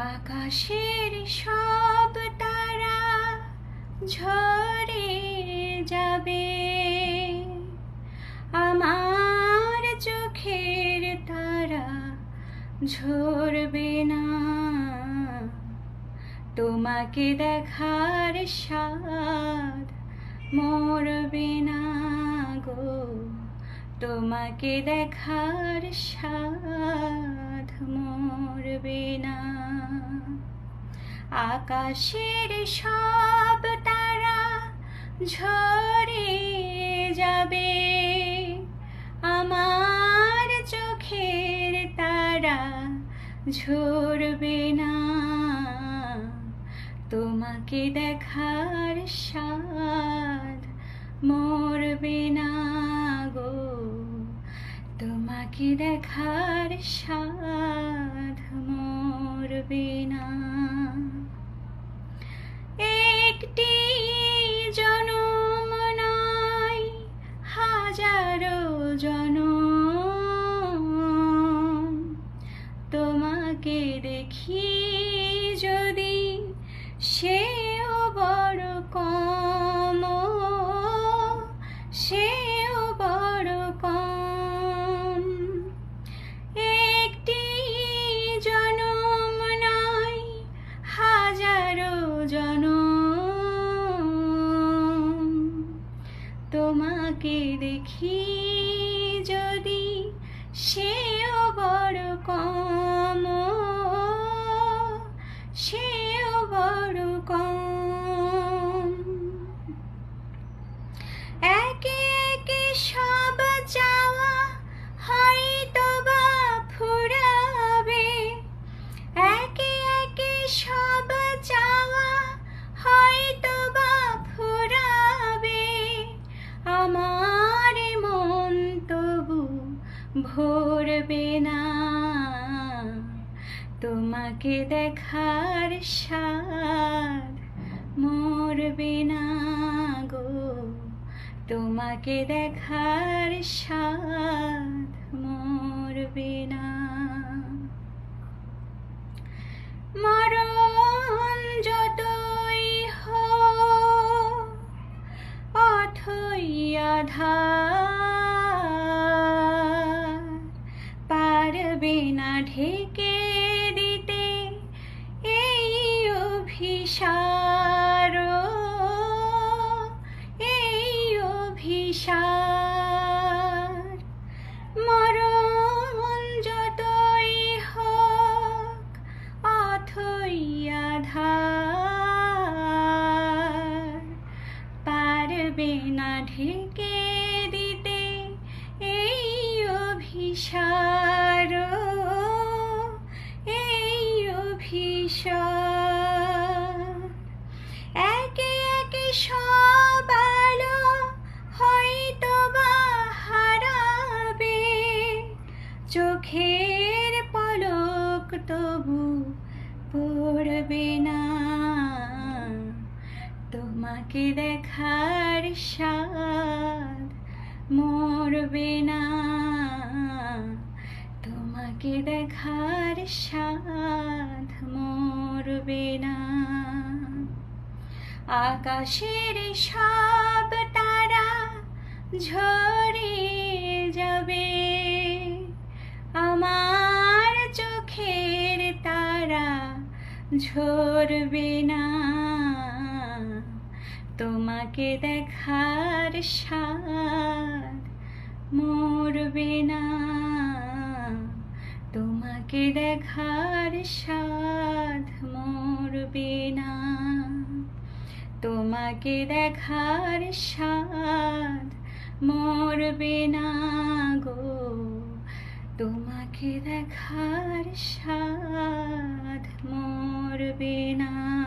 আকাশের সব তারা ঝরে যাবে। আমার চোখের তারা ঝরবে না। তোমাকে দেখার স্বাদ মরবে না গো। তোমাকে দেখার সাধ মরবে না। আকাশের সব তারা ঝরে যাবে। আমার চোখের তারা ঝরবে না। তোমাকে দেখার স্বাদ মরবে না। দেখার সাধ মরবে না তোমাকে দেখি যদি সেও বড় কম। সেও বড় কম। একে একে সব যাওয়া হয়তো ভরবে না। তোমাকে দেখার স্বাদ মরবে না গো। তোমাকে দেখার স্বাদ মরবে না। পারবে না ঢেকে দিতে এই অভিসার এই অভিসার মরণ যতই হোক, অথই আধার। পারবে না ঢেকে চোখের পলক তবু পড়বে না। তোমাকে দেখার স্বাদ মরবে না। তোমাকে দেখার স্বাদ মরবে না। আকাশের সব ঝরবে না। তোমাকে দেখার স্বাদ মরবে না। তোমাকে দেখার স্বাদ মরবে না। তোমাকে দেখার স্বাদ মরবে না গো। তোমাকে দেখার স্বাদ করবে না।